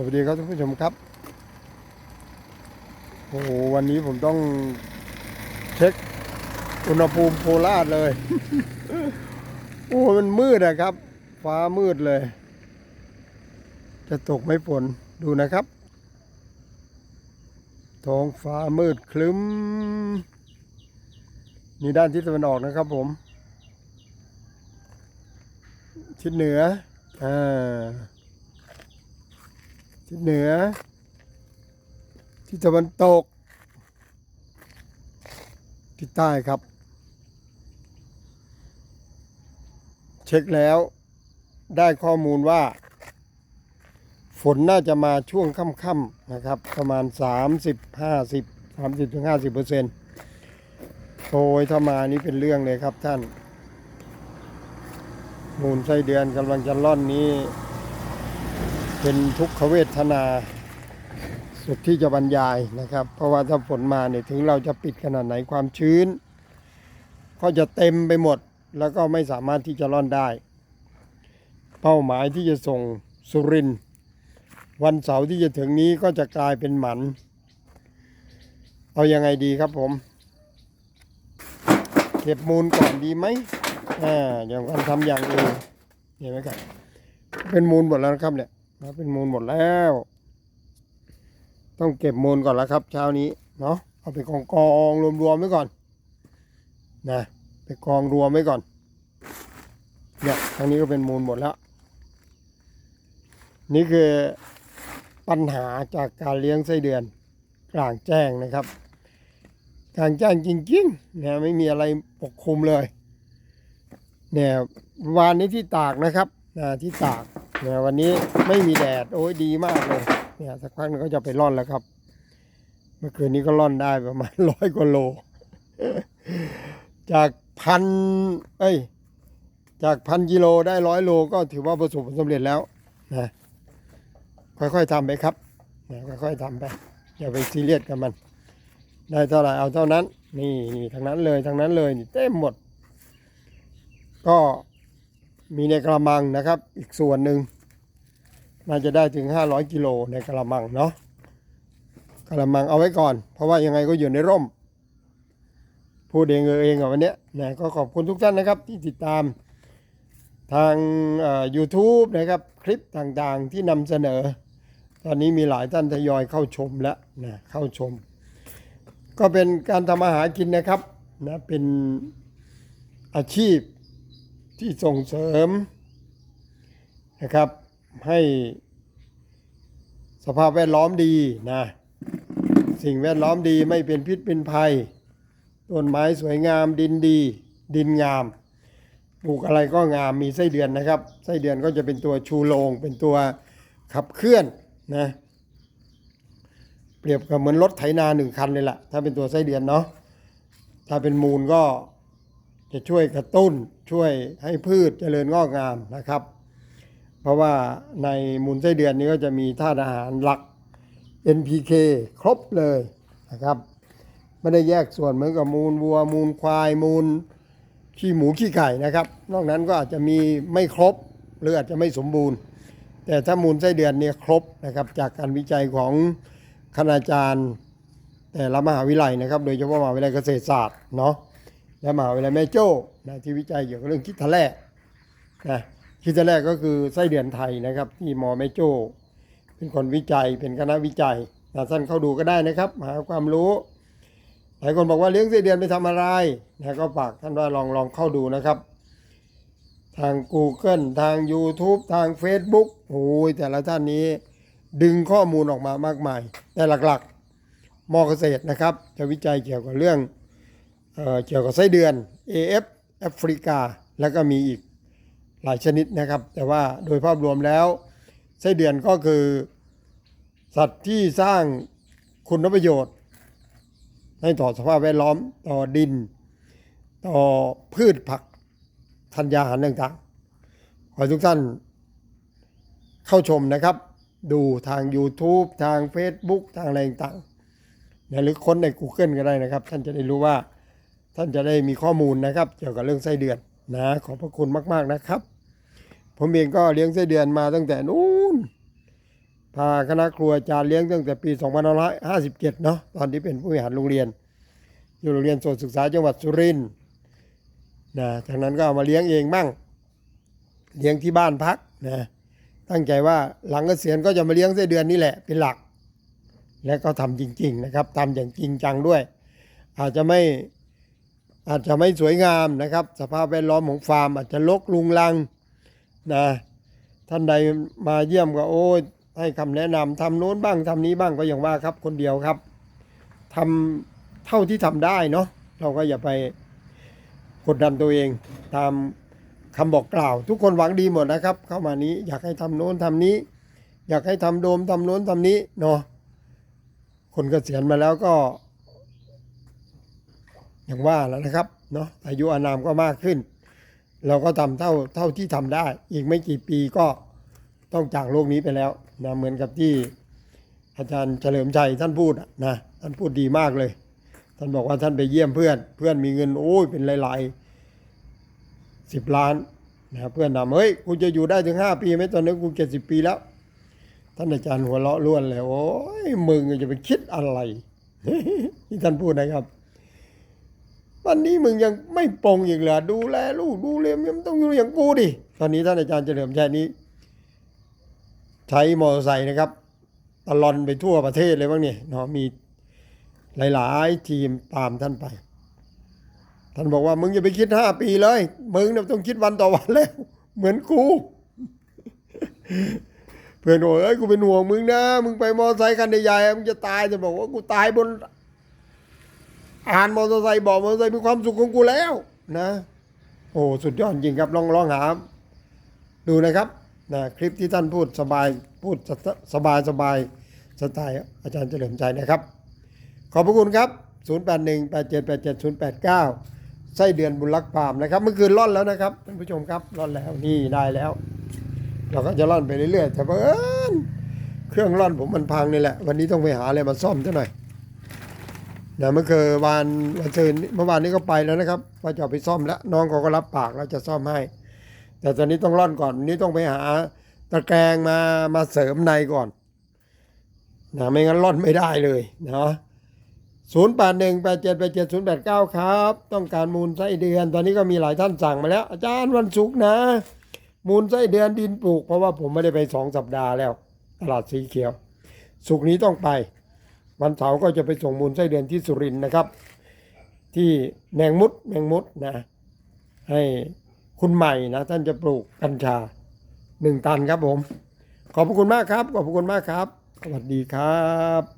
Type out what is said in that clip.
สวัสดีครับท่านผู้ชมครับ โอ้โห วันนี้ผมต้องเช็คอุณหภูมิโคราชเลย โอ้มันมืดอะครับ ฟ้ามืดเลย จะตกไหม่ฝนดูนะครับ ท้องฟ้ามืดคลึ้ม นี่ด้านทิศตะวันออกนะครับผมทิศเหนือ อ่า ทิศเหนือ ทิศตะวันตก ทิศใต้ครับ เช็คแล้วได้ข้อมูลว่า ฝนน่าจะมาช่วงค่ำๆนะครับ ประมาณ 30 50 30ถึง50เปอร์เซ็นต์โอ้ยถ้ามานี่เป็นเรื่องเลยครับท่าน มูลไส้เดือนกำลังจะล่อนนี้ เป็นทุกขเวทนาสุดที่จะบรรยายนะครับ เพราะว่าถ้าฝนมาเนี่ยถึงเราจะปิดขนาดไหนความชื้น ก็จะเต็มไปหมดแล้วก็ไม่สามารถที่จะล่อนได้ เป้าหมายที่จะส่งสุรินวันเสาร์ที่จะถึงนี้ก็จะกลายเป็นหมัน เอายังไงดีครับผม เก็บมูลก่อนดีไหมอ่าอย่างการทำอย่างอื่นเห็นไหมครับ เป็นมูลหมดแล้วนะครับเนี่ย นะเป็นมูลหมดแล้ว ต้องเก็บมูลก่อนแล้วครับ เช้านี้เนาะเอาไปกองกองรวมรวมๆไว้ก่อนนะไปกองรวมไว้ก่อนเนี่ยทางนี้ก็เป็นมูลหมดแล้ว นี่คือปัญหาจากการเลี้ยงไส้เดือนกลางแจ้งนะครับ กลางแจ้งจริงๆเนี่ยไม่มีอะไรปกคลุมเลยเนี่ยวานนี้ที่ตากนะครับนะที่ตาก เนี่ยวันนี้ไม่มีแดดโอ้ยดีมากเลยเนี่ยสักพักหนึงก็จะไปร่อนแล้วครับ เมื่อคืนนี้ก็ร่อนได้ประมาณร้อยกว่าโล จากพันเอ้ยจากพันกิโลได้ร้อยโลก็ถือว่าประสบผลสำเร็จแล้วนะค่อยๆทำไปครับนะค่อยๆทำไปอย่าไปซีเรียสกับมัน ได้เท่าไหร่เอาเท่านั้น นี่นี่ทั้งนั้นเลยทั้งนั้นเลยนี่เต็มหมด ก็มีในกระมังนะครับ อีกส่วนหนึ่ง น่าจะได้ถึง 500กิโลในกระมังเนาะกระมังเอาไว้ก่อน เพราะว่ายังไงก็อยู่ในร่ม พูดเองเออเองอะวันนี้นะก็ขอบคุณทุกท่านนะครับที่ติดตามทางเอ่อ YouTube นะครับคลิปต่างๆที่นำเสนอ ตอนนี้มีหลายท่านทยอยเข้าชมแล้วนะเข้าชม ก็เป็นการทำอาหารกินนะครับนะเป็นอาชีพที่ส่งเสริมนะครับ ให้สภาพแวดล้อมดีนะ สิ่งแวดล้อมดีไม่เป็นพิษเป็นภัย ต้นไม้สวยงามดินดี ดินงาม ปลูกอะไรก็งามมีไส้เดือนนะครับ ไส้เดือนก็จะเป็นตัวชูโรง เป็นตัวขับเคลื่อนนะ เปรียบกับเหมือนรถไถนาหนึ่งคันเลยล่ะ ถ้าเป็นตัวไส้เดือนเนาะ ถ้าเป็นมูลก็จะช่วยกระตุ้นช่วยให้พืชเจริญงอกงามนะครับ เพราะว่าในมูลไส้เดือนนี้ก็จะมีธาตุอาหารหลัก NPK ครบเลยนะครับ ไม่ได้แยกส่วนเหมือนกับมูลวัว มูลควาย มูลขี้หมูขี้ไก่นะครับ นอกนั้นก็อาจจะมีไม่ครบหรืออาจจะไม่สมบูรณ์ แต่ถ้ามูลไส้เดือนเนี่ยครบนะครับจากการวิจัยของคณาจารย์แต่ละมหาวิทยาลัยนะครับ โดยเฉพาะมหาวิทยาลัยเกษตรศาสตร์เนาะและมหาวิทยาลัยแม่โจ้นะที่วิจัยเกี่ยวกับเรื่องคิดทะแร่นะ คิดทะแร่ก็คือไส้เดือนไทยนะครับ ที่มอแม่โจ้เป็นคนวิจัยเป็นคณะวิจัยนะท่านเข้าดูก็ได้นะครับหาความรู้หลายคนบอกว่าเลี้ยงไส้เดือนไปทำอะไรนะก็ฝากท่านว่าลองลองเข้าดูนะครับ ทาง Google ทาง YouTube ทาง Facebook โอ้ยแต่ละท่านนี้ดึงข้อมูลออกมามากมาย แต่หลักๆมอเกษตรนะครับ จะวิจัยเกี่ยวกับเรื่องเออเกี่ยวกับไส้เดือน AF แอฟริกา แล้วก็มีอีก หลายชนิดนะครับ แต่ว่าโดยภาพรวมแล้วไส้เดือนก็คือ สัตว์ที่สร้างคุณประโยชน์ ให้ต่อสภาพแวดล้อมต่อดิน ต่อพืชผักธัญญาหารต่างๆ ขอให้ทุกท่านเข้าชมนะครับ ดูทาง YouTube ทาง Facebook ทางอะไรต่างๆนะหรือค้นใน Google ก็ได้นะครับ ท่านจะได้รู้ว่าท่านจะได้มีข้อมูลนะครับ เกี่ยวกับเรื่องไส้เดือน นะขอบพระคุณมาก ๆนะครับ ผมเองก็เลี้ยงไส้เดือนมาตั้งแต่นู้นพาคณะครัวอาจารย์เลี้ยงตั้งแต่ปี2557 เนาะตอนที่เป็นผู้บริหารโรงเรียน อยู่โรงเรียนโสตศึกษาจังหวัดสุรินทร์นะจากนั้นก็เอามาเลี้ยงเองมั่ง เลี้ยงที่บ้านพักนะตั้งใจว่าหลังเกษียณก็จะมาเลี้ยงไส้เดือนนี่แหละเป็นหลัก และก็ทำจริง ๆ นะครับทำอย่างจริงจังด้วย อาจจะไม่ อาจจะไม่สวยงามนะครับ สภาพแวดล้อมของฟาร์มอาจจะลกลุงลังนะท่านใดมาเยี่ยมก็โอ้ยให้คำแนะนำทำโน้นบ้างทำนี้บ้างก็อย่างว่าครับ คนเดียวครับทำเท่าที่ทำได้เนาะเราก็อย่าไปกดดันตัวเองตามคำบอกกล่าว ทุกคนหวังดีหมดนะครับ เข้ามานี้อยากให้ทำโน้นทำนี้ อยากให้ทำโดมทำโน้นทำนี้เนาะคนเกษียณมาแล้วก็ อย่างว่าแล้วนะครับเนาะอายุอานามก็มากขึ้น เราก็ทำเท่าเท่าที่ทำได้ อีกไม่กี่ปีก็ต้องจากโลกนี้ไปแล้วนะเหมือนกับที่อาจารย์เฉลิมชัยท่านพูดนะท่านพูดดีมากเลย ท่านบอกว่าท่านไปเยี่ยมเพื่อน เพื่อนมีเงินโอ้ยเป็นหลายๆสิบล้านนะเพื่อนถามเฮ้ยกูจะอยู่ได้ถึงห้าปีไหมตอนนี้กูเจ็ดสิบปีแล้ว ท่านอาจารย์หัวเราะล้วนเลยโอ้ยมึงจะไปคิดอะไรที่ท่านพูดนะครับ วันนี้มึงยังไม่ปรงอีกเหรอดูแลลูกดูเลี้ยงมันต้องอยู่อย่างกูดิตอนนี้ท่านอาจารย์เฉลิมชัยนี้ ใช้มอเตอร์ไซค์นะครับตลอนไปทั่วประเทศเลยบ้างเนี่ยเนาะมีหลายๆทีมตามท่านไป ท่านบอกว่ามึงอย่าไปคิดห้าปีเลย มึงเนี่ยต้องคิดวันต่อวันแล้วเหมือนกู เพื่อนบอกเอ้ยกูเป็นห่วงมึงนะ มึงไปมอเตอร์ไซค์คันใหญ่ๆมึงจะตายจะบอกว่ากูตายบน อ่านมอเตอร์ไซค์บอกมอเตอร์ไซค์มีความสุขของกูแล้วนะ โอ้สุดยอดจริงครับลองลองหา ดูนะครับนะคลิปที่ท่านพูดสบายพูดสบายสบายสไตล์อาจารย์เฉลิมใจนะครับ ขอบพระคุณครับ 081 8787 089 ไส้เดือนบุญรักปามนะครับเมื่อคืนร่อนแล้วนะครับท่านผู้ชมครับร่อนแล้วนี่ได้แล้ว เราก็จะร่อนไปเรื่อยๆแต่เพอญเครื่องร่อนผมมันพังนี่แหละ วันนี้ต้องไปหาอะไรมาซ่อมซะหน่อย นะเมื่อคืนวานวันซืนเมื่อวานนี้ก็ไปแล้วนะครับว่าจะไปซ่อมแล้วน้องเขาก็รับปากแล้วจะซ่อมให้ แต่ตอนนี้ต้องร่อนก่อนวันนี้ต้องไปหาตะแกรงมามาเสริมในก่อนนะไม่งั้นร่อนไม่ได้เลยนะศูนย์แปดหนึ่งแปดเจ็ดแปดเจ็ดศูนย์แปดเก้าครับ ต้องการมูลไส้เดือน ตอนนี้ก็มีหลายท่านสั่งมาแล้ว อาจารย์วันศุกร์นะ มูลไส้เดือนดินปลูก เพราะว่าผมไม่ได้ไปสองสัปดาห์แล้ว ตลาดสีเขียวศุกร์นี้ต้องไป วันเสาร์ก็จะไปส่งมูลไส้เดือนที่สุรินทร์นะครับ ที่แมงมุดแมงมุดนะให้คุณใหม่นะท่านจะปลูกกัญชาหนึ่งตันครับผม ขอบคุณมากครับ ขอบคุณมากครับ สวัสดีครับ